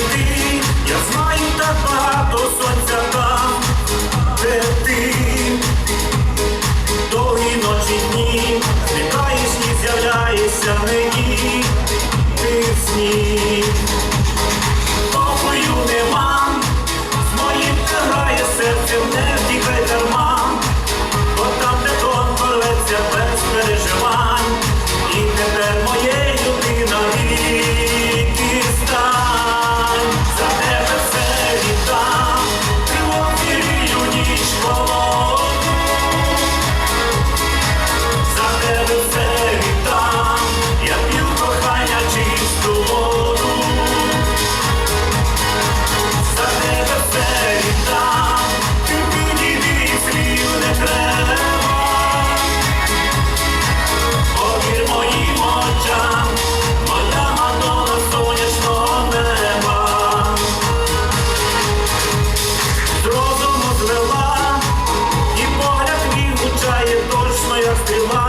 знайти, я знаю так багато сонця. feel my